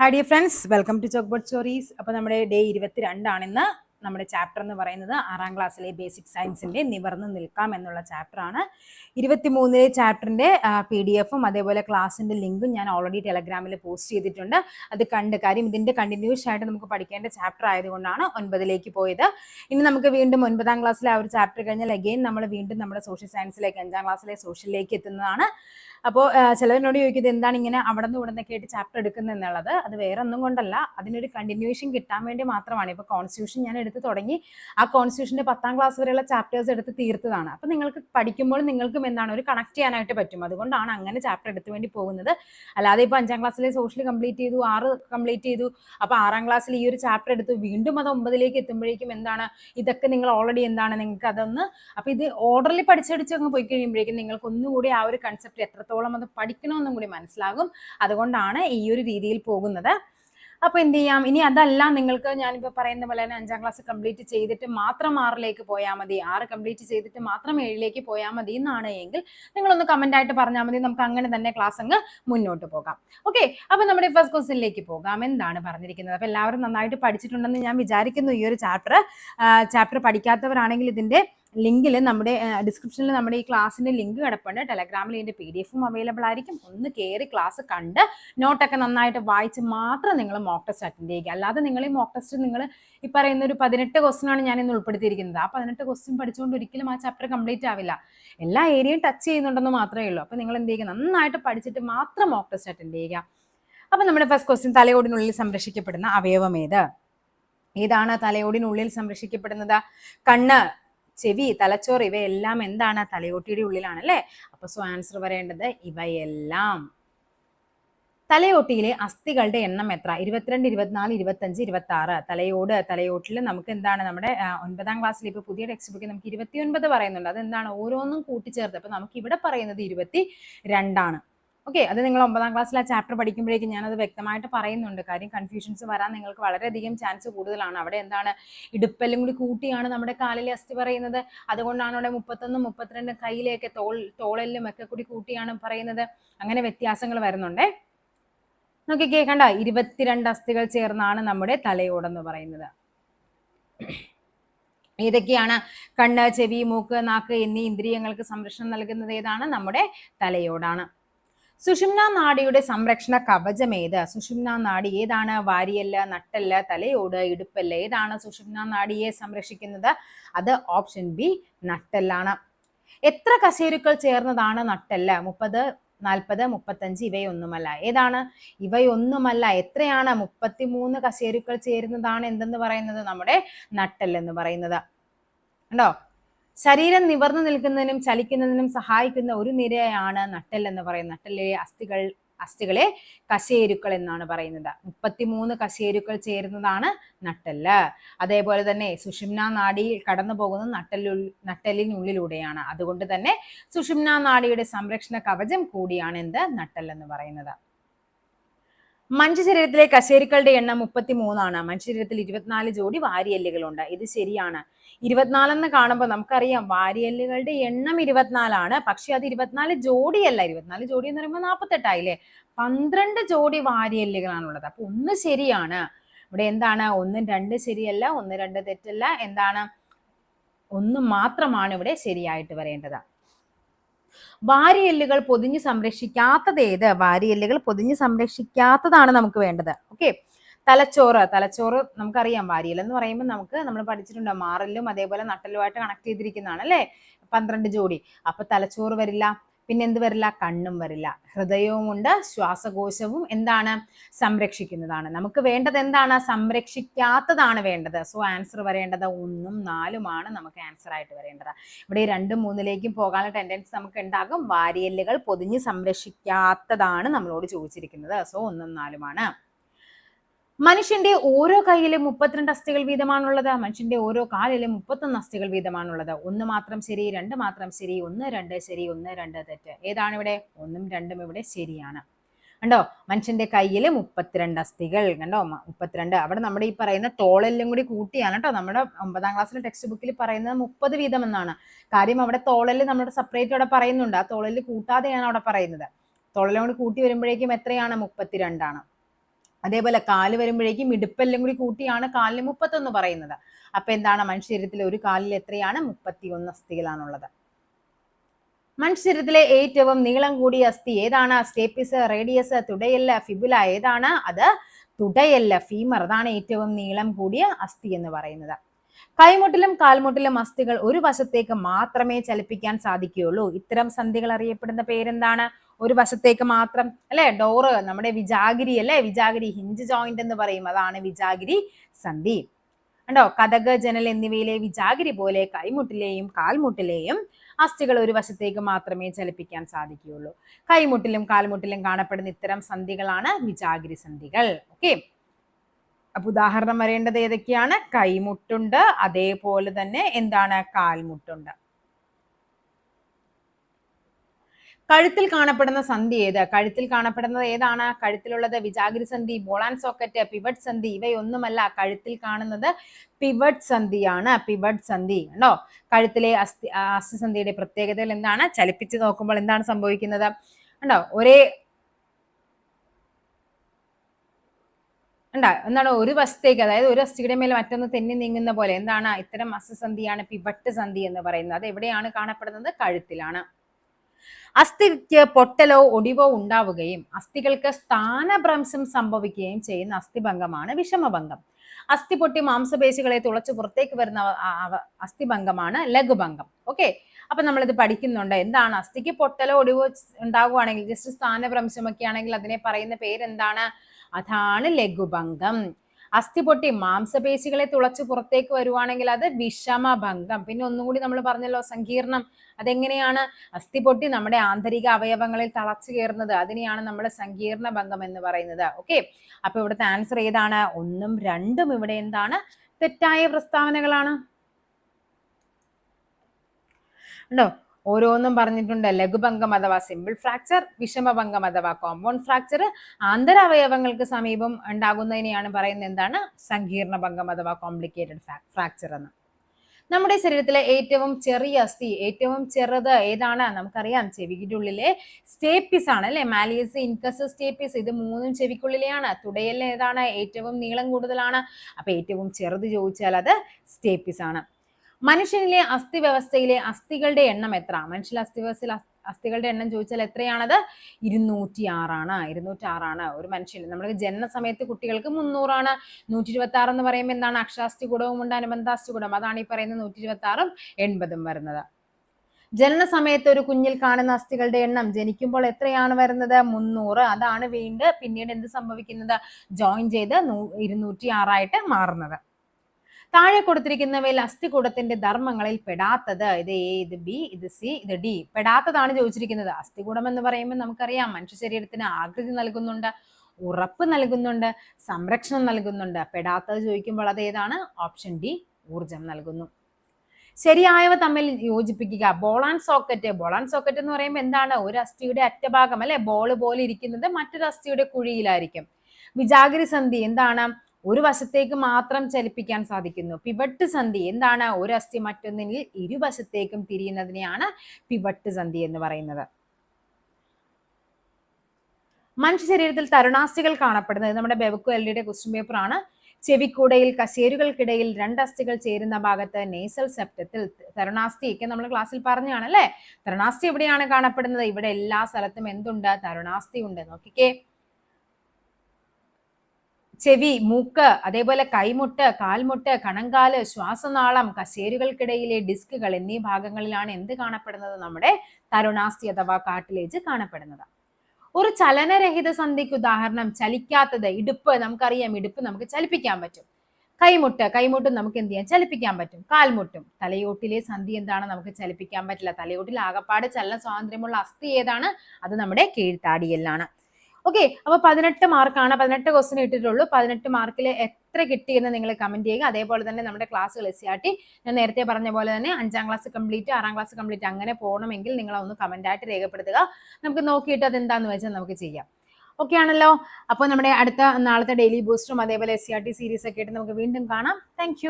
Hi dear friends welcome to chalk board stories അപ്പോൾ നമ്മുടെ day ഇരുപത്തിരണ്ടാണ് ഇന്ന്. നമ്മുടെ ചാപ്റ്റർ എന്ന് പറയുന്നത് ആറാം ക്ലാസ്സിലെ ബേസിക് സയൻസിന്റെ നിവർന്ന് നിൽക്കാം എന്നുള്ള ചാപ്റ്ററാണ് ഇരുപത്തിമൂന്നിലെ ചാപ്റ്ററിന്റെ പി ഡി എഫും അതേപോലെ ക്ലാസ്സിന്റെ ലിങ്കും ഞാൻ ഓൾറെഡി ടെലഗ്രാമിൽ പോസ്റ്റ് ചെയ്തിട്ടുണ്ട്. അത് കണ്ട് കാര്യം ഇതിന്റെ കണ്ടിന്യൂസ് ആയിട്ട് നമുക്ക് പഠിക്കേണ്ട ചാപ്റ്റർ ആയതുകൊണ്ടാണ് ഒൻപതിലേക്ക് പോയത്. ഇനി നമുക്ക് വീണ്ടും ഒൻപതാം ക്ലാസ്സിലെ ആ ഒരു ചാപ്റ്റർ കഴിഞ്ഞാൽ അഗെയിൻ നമ്മൾ വീണ്ടും നമ്മുടെ സോഷ്യൽ സയൻസിലേക്ക് അഞ്ചാം ക്ലാസ്സിലെ സോഷ്യലിലേക്ക് എത്തുന്നതാണ്. അപ്പോൾ ചിലവരോട് ചോദിക്കുന്നത് എന്താണ് ഇങ്ങനെ അവിടെ നിന്ന് ഇവിടെ ആയിട്ട് ചാപ്റ്റർ എടുക്കുന്നത് എന്നുള്ളത്? അത് വേറെ ഒന്നും കൊണ്ടല്ല. അതിനൊരു കണ്ടിന്യൂഷൻ കിട്ടാൻ വേണ്ടി മാത്രമാണ്. ഇപ്പോൾ കോൺസ്റ്റിറ്റ്യൂഷൻ ഞാൻ എടുത്ത് തുടങ്ങി ആ കോൺസ്റ്റിറ്റ്യൂഷന്റെ പത്താം ക്ലാസ് വരെയുള്ള ചാപ്റ്റേഴ്സ് എടുത്ത് തീർത്തതാണ്. അപ്പോൾ നിങ്ങൾക്ക് പഠിക്കുമ്പോൾ നിങ്ങൾക്കും എന്താണ് ഒരു കണക്ട് ചെയ്യാനായിട്ട് പറ്റും. അതുകൊണ്ടാണ് അങ്ങനെ ചാപ്റ്റർ എടുത്തു വേണ്ടി പോകുന്നത്. അല്ലാതെ ഇപ്പൊ അഞ്ചാം ക്ലാസ്സിലെ സോഷ്യൽ കംപ്ലീറ്റ് ചെയ്തു ആറ് കംപ്ലീറ്റ് ചെയ്തു അപ്പോൾ ആറാം ക്ലാസ്സിൽ ഈ ഒരു ചാപ്റ്റർ എടുത്തു വീണ്ടും അത് ഒമ്പതിലേക്ക് എത്തുമ്പോഴേക്കും എന്താണ് ഇതൊക്കെ നിങ്ങൾ ഓൾറെഡി എന്താണ് നിങ്ങൾക്ക് അതൊന്ന് അപ്പോൾ ഇത് ഓർഡറിൽ പഠിച്ചടിച്ച് അങ്ങ് പോയി കഴിയുമ്പോഴേക്കും നിങ്ങൾക്ക് ഒന്നുകൂടി ആ ഒരു കൺസെപ്റ്റ് എത്രത്തോളം അത് പഠിക്കണമെന്നും കൂടി മനസ്സിലാകും. അതുകൊണ്ടാണ് ഈ ഒരു രീതിയിൽ പോകുന്നത്. അപ്പോൾ എന്ത് ചെയ്യാം? ഇനി അതല്ല നിങ്ങൾക്ക് ഞാനിപ്പോൾ പറയുന്ന പോലെ തന്നെ അഞ്ചാം ക്ലാസ് കംപ്ലീറ്റ് ചെയ്തിട്ട് മാത്രം ആറിലേക്ക് പോയാൽ മതി. ആറ് കംപ്ലീറ്റ് ചെയ്തിട്ട് മാത്രം ഏഴിലേക്ക് പോയാൽ മതി എന്നാണ് എങ്കിൽ നിങ്ങളൊന്ന് കമന്റ് ആയിട്ട് പറഞ്ഞാൽ മതി. നമുക്ക് അങ്ങനെ തന്നെ ക്ലാസ് അങ്ങ് മുന്നോട്ട് പോകാം. ഓക്കെ അപ്പോൾ നമ്മുടെ ഫസ്റ്റ് ക്വസ്റ്റിനിലേക്ക് പോകാം. എന്താണ് പറഞ്ഞിരിക്കുന്നത്? അപ്പോൾ എല്ലാവരും നന്നായിട്ട് പഠിച്ചിട്ടുണ്ടെന്ന് ഞാൻ വിചാരിക്കുന്നു ഈ ഒരു ചാപ്റ്റർ ചാപ്റ്റർ പഠിക്കാത്തവരാണെങ്കിൽ ഇതിന്റെ ലിങ്കിൽ നമ്മുടെ ഡിസ്ക്രിപ്ഷനിൽ നമ്മുടെ ഈ ക്ലാസ്സിന്റെ ലിങ്ക് കിടപ്പുണ്ട്. ടെലഗ്രാമിൽ ഇതിന്റെ പി ഡി എഫും അവൈലബിൾ ആയിരിക്കും. ഒന്ന് കയറി ക്ലാസ് കണ്ട് നോട്ടൊക്കെ നന്നായിട്ട് വായിച്ച് മാത്രം നിങ്ങൾ മോക്ക് ടെസ്റ്റ് അറ്റൻഡ് ചെയ്യുക. അല്ലാതെ നിങ്ങൾ ഈ മോക്ക് ടെസ്റ്റ് നിങ്ങൾ ഈ പറയുന്ന ഒരു പതിനെട്ട് ആണ് ഞാൻ ഇന്ന് ഉൾപ്പെടുത്തിയിരിക്കുന്നത്. ആ പതിനെട്ട് ക്വസ്റ്റ്യൻ പഠിച്ചുകൊണ്ട് ഒരിക്കലും ആ ചാപ്റ്റർ കംപ്ലീറ്റ് ആവില്ല. എല്ലാ ഏരിയയും ടച്ച് ചെയ്യുന്നുണ്ടെന്ന് മാത്രമേ ഉള്ളൂ. അപ്പോൾ നിങ്ങൾ എന്ത് ചെയ്യുക? നന്നായിട്ട് പഠിച്ചിട്ട് മാത്രം മോക്ക് ടെസ്റ്റ് അറ്റൻഡ് ചെയ്യുക. അപ്പം നമ്മുടെ ഫസ്റ്റ് ക്വസ്റ്റ്യൻ തലയോടിനുള്ളിൽ സംരക്ഷിക്കപ്പെടുന്ന അവയവം ഏത്? ഏതാണ് തലയോടിനുള്ളിൽ സംരക്ഷിക്കപ്പെടുന്നത്? കണ്ണ്. ചെവി തലച്ചോറ് ഇവയെല്ലാം എന്താണ്? തലയോട്ടിയുടെ ഉള്ളിലാണ് അല്ലേ അപ്പൊ സോ ആൻസർ വരേണ്ടത് ഇവയെല്ലാം. തലയോട്ടിയിലെ അസ്ഥികളുടെ എണ്ണം എത്ര? ഇരുപത്തിരണ്ട് ഇരുപത്തിനാല് ഇരുപത്തഞ്ച് ഇരുപത്തി ആറ് തലയോട് തലയോട്ടിൽ നമുക്ക് എന്താണ്? നമ്മുടെ ഒൻപതാം ക്ലാസ്സിൽ ഇപ്പൊ പുതിയ ടെക്സ്റ്റ് ബുക്കിൽ നമുക്ക് ഇരുപത്തിയൊൻപത് പറയുന്നുണ്ട്. അത് എന്താണ് ഓരോന്നും കൂട്ടിച്ചേർത്ത്. അപ്പൊ നമുക്ക് ഇവിടെ പറയുന്നത് ഇരുപത്തി രണ്ടാണ് ഓക്കെ അത് നിങ്ങൾ ഒമ്പതാം ക്ലാസ്സിൽ ആ ചാപ്റ്റർ പഠിക്കുമ്പോഴേക്കും ഞാനത് വ്യക്തമായിട്ട് പറയുന്നുണ്ട്. കാര്യം കൺഫ്യൂഷൻസ് വരാൻ നിങ്ങൾക്ക് വളരെയധികം ചാൻസ് കൂടുതലാണ്. അവിടെ എന്താണ് ഇടുപ്പെല്ലാം കൂടി കൂട്ടിയാണ് നമ്മുടെ കാലിലെ അസ്ഥി പറയുന്നത്. അതുകൊണ്ടാണ് അവിടെ മുപ്പത്തൊന്നും മുപ്പത്തിരണ്ടും കയ്യിലേക്ക് തോൾ തോളെല്ലും ഒക്കെ കൂടി കൂട്ടിയാണ് പറയുന്നത്. അങ്ങനെ വ്യത്യാസങ്ങൾ വരുന്നുണ്ടേ. നോക്കിക്കേ കണ്ട ഇരുപത്തിരണ്ട് അസ്ഥികൾ ചേർന്നാണ് നമ്മുടെ തലയോടെന്ന് പറയുന്നത്. ഏതൊക്കെയാണ്? കണ്ണ് ചെവി മൂക്ക് നാക്ക് എന്നീ ഇന്ദ്രിയങ്ങൾക്ക് സംരക്ഷണം നൽകുന്നത് ഏതാണ്? നമ്മുടെ തലയോടാണ്. സുഷുമ്ന നാടിയുടെ സംരക്ഷണ കവചം ഏത്? സുഷുമ്ന നാടി ഏതാണ്? വാരിയല്ല നട്ടല്ല തലയോട് ഇടുപ്പല്ല. ഏതാണ് സുഷുമ്ന നാടിയെ സംരക്ഷിക്കുന്നത്? അത് ഓപ്ഷൻ ബി നട്ടല്ലാണ്. എത്ര കശേരുക്കൾ ചേർന്നതാണ് നട്ടല്ല? മുപ്പത് നാൽപ്പത് മുപ്പത്തഞ്ച് ഇവയൊന്നുമല്ല. ഏതാണ്? ഇവയൊന്നുമല്ല. എത്രയാണ് മുപ്പത്തിമൂന്ന് കശേരുക്കൾ ചേരുന്നതാണ് എന്തെന്ന് പറയുന്നത്? നമ്മുടെ നട്ടെല്ലെന്ന് പറയുന്നത്. കണ്ടോ? ശരീരം നിവർന്നു നിൽക്കുന്നതിനും ചലിക്കുന്നതിനും സഹായിക്കുന്ന ഒരു നിരയാണ് നട്ടൽ എന്ന് പറയുന്നത്. നട്ടലിലെ അസ്ഥികൾ അസ്ഥികളെ കശേരുക്കൾ എന്നാണ് പറയുന്നത്. മുപ്പത്തിമൂന്ന് കശേരുക്കൾ ചേരുന്നതാണ് നട്ടെല്ല്. അതേപോലെ തന്നെ സുഷുമ്ന നാഡിയിൽ കടന്നു പോകുന്നത് നട്ടെല്ലു നട്ടെല്ലിനുള്ളിലൂടെയാണ്. അതുകൊണ്ട് തന്നെ സുഷുമ്ന നാടിയുടെ സംരക്ഷണ കവചം കൂടിയാണ് എന്ത്? എന്ന് പറയുന്നത്. മനുഷ്യ ശരീരത്തിലെ കശേരുക്കളുടെ എണ്ണം മുപ്പത്തി മൂന്നാണ് മനുഷ്യ ശരീരത്തിൽ ഇരുപത്തിനാല് ജോഡി വാരിയല്ലുകളുണ്ട്. ഇത് ശരിയാണ്. ഇരുപത്തിനാലെന്ന് കാണുമ്പോൾ നമുക്കറിയാം വാരിയല്ലുകളുടെ എണ്ണം ഇരുപത്തിനാലാണ്. പക്ഷെ അത് ഇരുപത്തിനാല് ജോഡിയല്ല. ഇരുപത്തിനാല് ജോഡി എന്ന് പറയുമ്പോൾ നാൽപ്പത്തെട്ടായില്ലേ പന്ത്രണ്ട് ജോഡി വാരിയല്ലുകളാണുള്ളത്. അപ്പൊ ഒന്ന് ശരിയാണ്. ഇവിടെ എന്താണ്? ഒന്നും രണ്ട് ശരിയല്ല ഒന്ന് രണ്ട് തെറ്റല്ല. എന്താണ്? ഒന്ന് മാത്രമാണ് ഇവിടെ ശരിയായിട്ട് വരേണ്ടത്. വാരിയെല്ലുകൾ പൊതിഞ്ഞ് സംരക്ഷിക്കാത്തത് ഏത്? വാരിയെല്ലുകൾ പൊതിഞ്ഞ് സംരക്ഷിക്കാത്തതാണ് നമുക്ക് വേണ്ടത്. ഓക്കെ തലച്ചോറ്. തലച്ചോറ് നമുക്കറിയാം. വാരിയൽ എന്ന് പറയുമ്പോൾ നമുക്ക് നമ്മൾ പഠിച്ചിട്ടുണ്ട്? മാറലും അതേപോലെ നട്ടലുമായിട്ട് കണക്ട് ചെയ്തിരിക്കുന്നതാണ് അല്ലേ? പന്ത്രണ്ട് ജോഡി അപ്പൊ തലച്ചോറ് വരില്ല. പിന്നെ എന്ത് വരില്ല? കണ്ണും വരില്ല. ഹൃദയവും ഉണ്ട് ശ്വാസകോശവും എന്താണ്? സംരക്ഷിക്കുന്നതാണ്. നമുക്ക് വേണ്ടത് എന്താണ്? സംരക്ഷിക്കാത്തതാണ് വേണ്ടത്. സോ ആൻസർ വരേണ്ടത് ഒന്നും നാലുമാണ് നമുക്ക് ആൻസർ ആയിട്ട് വരേണ്ടത്. ഇവിടെ രണ്ടും മൂന്നിലേക്കും പോകാനുള്ള ടെൻഡൻസ് നമുക്ക് ഉണ്ടാകും വാരിയല്ലുകൾ പൊതിഞ്ഞ് സംരക്ഷിക്കാത്തതാണ് നമ്മളോട് ചോദിച്ചിരിക്കുന്നത്. സോ ഒന്നും നാലുമാണ്. മനുഷ്യന്റെ ഓരോ കൈയിലും മുപ്പത്തിരണ്ട് അസ്ഥികൾ വീതമാണുള്ളത് മനുഷ്യന്റെ ഓരോ കാലിലും മുപ്പത്തൊന്ന് അസ്ഥികൾ വീതമാണുള്ളത്. ഒന്ന് മാത്രം ശരി രണ്ട് മാത്രം ശരി ഒന്ന് രണ്ട് ശരി ഒന്ന് രണ്ട് തെറ്റ്. ഏതാണ് ഇവിടെ? ഒന്നും രണ്ടും ഇവിടെ ശരിയാണ്. കണ്ടോ? മനുഷ്യന്റെ കയ്യിൽ മുപ്പത്തിരണ്ട് അസ്ഥികൾ. കണ്ടോ? മുപ്പത്തിരണ്ട്. അവിടെ നമ്മുടെ ഈ പറയുന്ന തോളെല്ലാം കൂടി കൂട്ടിയാണ് കേട്ടോ. നമ്മുടെ ഒമ്പതാം ക്ലാസ്സിലെ ടെക്സ്റ്റ് ബുക്കിൽ പറയുന്നത് മുപ്പത് വീതം എന്നാണ്. കാര്യം അവിടെ തോളൽ നമ്മുടെ സെപ്പറേറ്റ് അവിടെ പറയുന്നുണ്ട്. ആ തോളൽ കൂട്ടാതെയാണ് അവിടെ പറയുന്നത്. തോളലോട് കൂടി കൂട്ടി വരുമ്പോഴേക്കും എത്രയാണ്? മുപ്പത്തിരണ്ടാണ്. അതേപോലെ കാൽ വരുമ്പോഴേക്കും ഇടുപ്പെല്ലാം കൂടി കൂട്ടിയാണ് കാലിന് മുപ്പത്തൊന്ന് പറയുന്നത്. അപ്പൊ എന്താണ് മനുഷ്യരത്തിലെ ഒരു കാലിൽ എത്രയാണ്? മുപ്പത്തിയൊന്ന് അസ്ഥികളാണുള്ളത്. മനുഷ്യരത്തിലെ ഏറ്റവും നീളം കൂടിയ അസ്ഥി ഏതാണ്? സ്റ്റേപ്പിസ് റേഡിയസ് തുടയല്ല ഫിബുല ഏതാണ്? അത് തുടയല്ല ഫീമർ. അതാണ് ഏറ്റവും നീളം കൂടിയ അസ്ഥി എന്ന് പറയുന്നത്. കൈമുട്ടിലും കാൽമുട്ടിലും അസ്ഥികൾ ഒരു വശത്തേക്ക് മാത്രമേ ചലിപ്പിക്കാൻ സാധിക്കുകയുള്ളൂ. ഇത്തരം സന്ധികൾ അറിയപ്പെടുന്ന പേരെന്താണ്? ഒരു വശത്തേക്ക് മാത്രം അല്ലെ? ഡോറ് നമ്മുടെ വിജാഗിരി അല്ലെ? വിജാഗിരി ഹിഞ്ച് ജോയിന്റ് എന്ന് പറയും. അതാണ് വിജാഗിരി സന്ധി. കണ്ടോ? കഥക് ജനൽ എന്നിവയിലെ വിജാഗിരി പോലെ കൈമുട്ടിലെയും കാൽമുട്ടിലെയും അസ്ഥികൾ ഒരു വശത്തേക്ക് മാത്രമേ ചലിപ്പിക്കാൻ സാധിക്കുകയുള്ളൂ. കൈമുട്ടിലും കാൽമുട്ടിലും കാണപ്പെടുന്ന ഇത്തരം സന്ധികളാണ് വിജാഗിരി സന്ധികൾ. ഓക്കെ അപ്പൊ ഉദാഹരണം വരേണ്ടത് ഏതൊക്കെയാണ്? കൈമുട്ടുണ്ട് അതേപോലെ തന്നെ എന്താണ്? കാൽമുട്ടുണ്ട്. കഴുത്തിൽ കാണപ്പെടുന്ന സന്ധി ഏത്? കഴുത്തിൽ കാണപ്പെടുന്നത് ഏതാണ്? കഴുത്തിലുള്ളത് വിജാഗിരി സന്ധി ബോളാൻ സോക്കറ്റ് പിവട്ട് സന്ധി. ഇവയൊന്നുമല്ല കഴുത്തിൽ കാണുന്നത് പിവട്ട് സന്ധിയാണ്. പിവട്ട് സന്ധി കണ്ടോ? കഴുത്തിലെ അസ്ഥി അസ്ഥിസന്ധിയുടെ പ്രത്യേകതകൾ എന്താണ്? ചലിപ്പിച്ച് നോക്കുമ്പോൾ എന്താണ് സംഭവിക്കുന്നത്? കണ്ടോ? ഒരേ ഉണ്ടാ എന്താണ്? ഒരു വശത്തേക്ക് അതായത് ഒരു അസ്ഥിയുടെ മേൽ മറ്റൊന്ന് തെന്നി നീങ്ങുന്ന പോലെ എന്താണ്? ഇത്തരം അസ്ഥിസന്ധിയാണ് പിവട്ട് സന്ധി എന്ന് പറയുന്നത്. അത് എവിടെയാണ് കാണപ്പെടുന്നത്? കഴുത്തിലാണ്. അസ്ഥിക്ക് പൊട്ടലോ ഒടിവോ ഉണ്ടാവുകയും അസ്ഥികൾക്ക് സ്ഥാനഭ്രംശം സംഭവിക്കുകയും ചെയ്യുന്ന അസ്ഥിഭംഗമാണ് വിഷമഭംഗം. അസ്ഥി പൊട്ടി മാംസപേശികളെ തുളച്ച് പുറത്തേക്ക് വരുന്ന അസ്ഥിഭംഗമാണ് ലഘുഭംഗം. ഓക്കെ? അപ്പൊ നമ്മളിത് പഠിക്കുന്നുണ്ട്. എന്താണ്? അസ്ഥിക്ക് പൊട്ടലോ ഒടിവോ ഉണ്ടാവുകയാണെങ്കിൽ ജസ്റ്റ് സ്ഥാനഭ്രംശമൊക്കെ ആണെങ്കിൽ അതിനെ പറയുന്ന പേരെന്താണ്? അതാണ് ലഘുഭംഗം. അസ്ഥി പൊട്ടി മാംസപേശികളെ തുളച്ച് പുറത്തേക്ക് വരുവാണെങ്കിൽ അത് വിഷമഭംഗം. പിന്നെ ഒന്നുകൂടി നമ്മൾ പറഞ്ഞല്ലോ സങ്കീർണം. അതെങ്ങനെയാണ് അസ്ഥി പൊട്ടി നമ്മുടെ ആന്തരിക അവയവങ്ങളിൽ തളച്ചു കയറുന്നത്? അതിനെയാണ് നമ്മൾ സങ്കീർണ ഭംഗം എന്ന് പറയുന്നത്. ഓക്കെ? അപ്പൊ ഇവിടുത്തെ ആൻസർ ഏതാണ്? ഒന്നും രണ്ടും ഇവിടെ എന്താണ്? തെറ്റായ പ്രസ്താവനകളാണ്. ഉണ്ടോ? ഓരോന്നും പറഞ്ഞിട്ടുണ്ട്. ലഘുഭംഗം അഥവാ സിമ്പിൾ ഫ്രാക്ചർ വിഷമഭംഗം അഥവാ കോമ്പൗണ്ട് ഫ്രാക്ചർ ആന്തരാവയവങ്ങൾക്ക് സമീപം ഉണ്ടാകുന്നതിനെയാണ് പറയുന്നത് എന്താണ്? സങ്കീർണ ഭംഗം അഥവാ കോംപ്ലിക്കേറ്റഡ് ഫ്രാക്ചർ എന്ന്. നമ്മുടെ ശരീരത്തിലെ ഏറ്റവും ചെറിയ അസ്ഥി ഏറ്റവും ചെറുത് ഏതാണ്? നമുക്കറിയാം ചെവിക്കുള്ളിലെ സ്റ്റേപ്പിസ് ആണ് അല്ലെ? മാലിയസ് ഇൻകസ് സ്റ്റേപ്പിസ് ഇത് മൂന്നും ചെവിക്കുള്ളിലെയാണ്. തുടയലിന് ഏതാണ്? ഏറ്റവും നീളം കൂടുതലാണ്. അപ്പൊ ഏറ്റവും ചെറുത് ചോദിച്ചാൽ അത് സ്റ്റേപ്പിസ് ആണ്. മനുഷ്യനിലെ അസ്ഥി വ്യവസ്ഥയിലെ അസ്ഥികളുടെ എണ്ണം എത്ര? മനുഷ്യന്റെ അസ്ഥി വ്യവസ്ഥയിൽ അസ്ഥികളുടെ എണ്ണം ചോദിച്ചാൽ എത്രയാണത്? ഇരുന്നൂറ്റി ആറാണ് ഇരുന്നൂറ്റി ആറാണ് ഒരു മനുഷ്യൻ നമ്മുടെ ജനന സമയത്ത് കുട്ടികൾക്ക് മുന്നൂറാണ്. നൂറ്റി ഇരുപത്തി ആറ് എന്ന് പറയുമ്പോൾ എന്താണ്? അക്ഷരാസ്ഥി കൂടവും ഉണ്ട് അനുബന്ധാസ്ഥി കൂടം അതാണ് ഈ പറയുന്ന നൂറ്റി ഇരുപത്തി ആറും എൺപതും വരുന്നത്. ജനന സമയത്ത് ഒരു കുഞ്ഞിൽ കാണുന്ന അസ്ഥികളുടെ എണ്ണം ജനിക്കുമ്പോൾ എത്രയാണ് വരുന്നത്? മുന്നൂറ്. അതാണ് വീണ്ടും പിന്നീട് എന്ത് സംഭവിക്കുന്നത്? ജോയിൻ ചെയ്ത് ഇരുന്നൂറ്റി ആറായിട്ട് മാറുന്നത്. താഴെ കൊടുത്തിരിക്കുന്നവയിൽ അസ്ഥികൂടത്തിന്റെ ധർമ്മങ്ങളിൽ പെടാത്തത്. ഇത് എ ഇത് ബി ഇത് സി ഇത് ഡി പെടാത്തതാണ് ചോദിച്ചിരിക്കുന്നത്. അസ്ഥികൂടം എന്ന് പറയുമ്പോൾ നമുക്കറിയാം മനുഷ്യ ശരീരത്തിന് ആകൃതി നൽകുന്നുണ്ട് ഉറപ്പ് നൽകുന്നുണ്ട് സംരക്ഷണം നൽകുന്നുണ്ട്. പെടാത്തത് ചോദിക്കുമ്പോൾ അത് ഏതാണ്? ഓപ്ഷൻ ഡി ഊർജം നൽകുന്നു. ശരിയായവ തമ്മിൽ യോജിപ്പിക്കുക. Ball and socket ball and socket എന്ന് പറയുമ്പോൾ എന്താണ്? ഒരു അസ്ഥിയുടെ അറ്റഭാഗം അല്ലെ? ബോൾ പോലെ ഇരിക്കുന്നത് മറ്റൊരു അസ്ഥിയുടെ കുഴിയിലായിരിക്കും. വിജാഗിരി സന്ധി എന്താണ്? ഒരു വശത്തേക്ക് മാത്രം ചലിപ്പിക്കാൻ സാധിക്കുന്നു. പിവട്ട് സന്ധി എന്താണ്? ഒരു അസ്ഥി മറ്റൊന്നിൽ ഇരുവശത്തേക്കും തിരിയുന്നതിനെയാണ് പിവട്ട് സന്ധി എന്ന് പറയുന്നത്. മനുഷ്യ ശരീരത്തിൽ തരുണാസ്ഥികൾ കാണപ്പെടുന്നത് നമ്മുടെ ബെവക്കു എൽഡിയുടെ ക്വസ്റ്റ്യൻ പേപ്പർ ആണ്. ചെവിക്കൂടയിൽ കസേരുകൾക്കിടയിൽ രണ്ട് അസ്ഥികൾ ചേരുന്ന ഭാഗത്ത് നേസൽ സെപ്റ്റത്തിൽ തരുണാസ്ഥി ഒക്കെ നമ്മൾ ക്ലാസ്സിൽ പറഞ്ഞാണ് അല്ലെ തരുണാസ്ഥി എവിടെയാണ് കാണപ്പെടുന്നത്? ഇവിടെ എല്ലാ സ്ഥലത്തും എന്തുണ്ട്? തരുണാസ്ഥി ഉണ്ട്. നോക്കിക്കേ. ചെവി മൂക്ക് അതേപോലെ കൈമുട്ട് കാൽമുട്ട് കണങ്കാൽ ശ്വാസനാളം കശേരുകൾക്കിടയിലെ ഡിസ്കുകൾ എന്നീ ഭാഗങ്ങളിലാണ് എന്ത് കാണപ്പെടുന്നത്? നമ്മുടെ തരുണാസ്തി അഥവാ കാട്ടിലേജ് കാണപ്പെടുന്നത്. ഒരു ചലനരഹിത സന്ധിക്ക് ഉദാഹരണം ചലിക്കാത്തത് ഇടുപ്പ് നമുക്കറിയാം ഇടുപ്പ് നമുക്ക് ചലിപ്പിക്കാൻ പറ്റും. കൈമുട്ട് കൈമുട്ടും നമുക്ക് എന്ത് ചെയ്യാം? ചലിപ്പിക്കാൻ പറ്റും. കാൽമുട്ടും തലയോട്ടിലെ സന്ധി എന്താണ്? നമുക്ക് ചലിപ്പിക്കാൻ പറ്റില്ല. തലയോട്ടിൽ ആകപ്പാട് ചലന സ്വാതന്ത്ര്യമുള്ള അസ്ഥി ഏതാണ്? അത് നമ്മുടെ കീഴ്ത്താടിയല്ലാണ്. ഓക്കെ അപ്പൊ പതിനെട്ട് മാർക്കാണ് പതിനെട്ട് ക്വസ്റ്റ്യൻ ഇട്ടിട്ടുള്ളൂ. പതിനെട്ട് മാർക്കിൽ എത്ര കിട്ടിയെന്ന് നിങ്ങൾ കമന്റ് ചെയ്യുക. അതേപോലെ തന്നെ നമ്മുടെ ക്ലാസ്സുകൾ എസ് ആട്ടി ഞാൻ നേരത്തെ പറഞ്ഞ പോലെ തന്നെ അഞ്ചാം ക്ലാസ് കംപ്ലീറ്റ് ആറാം ക്ലാസ് കംപ്ലീറ്റ് അങ്ങനെ പോകണമെങ്കിൽ നിങ്ങൾ ഒന്ന് കമന്റ് ആയിട്ട് രേഖപ്പെടുത്തുക. നമുക്ക് നോക്കിയിട്ട് അത് എന്താന്ന് വെച്ചാൽ നമുക്ക് ചെയ്യാം. ഓക്കെ ആണല്ലോ? അപ്പോൾ നമ്മുടെ അടുത്ത നാളത്തെ ഡെയിലി ബൂസ്റ്ററും അതേപോലെ S C R T series ഒക്കെ ആയിട്ട് നമുക്ക് വീണ്ടും കാണാം. താങ്ക്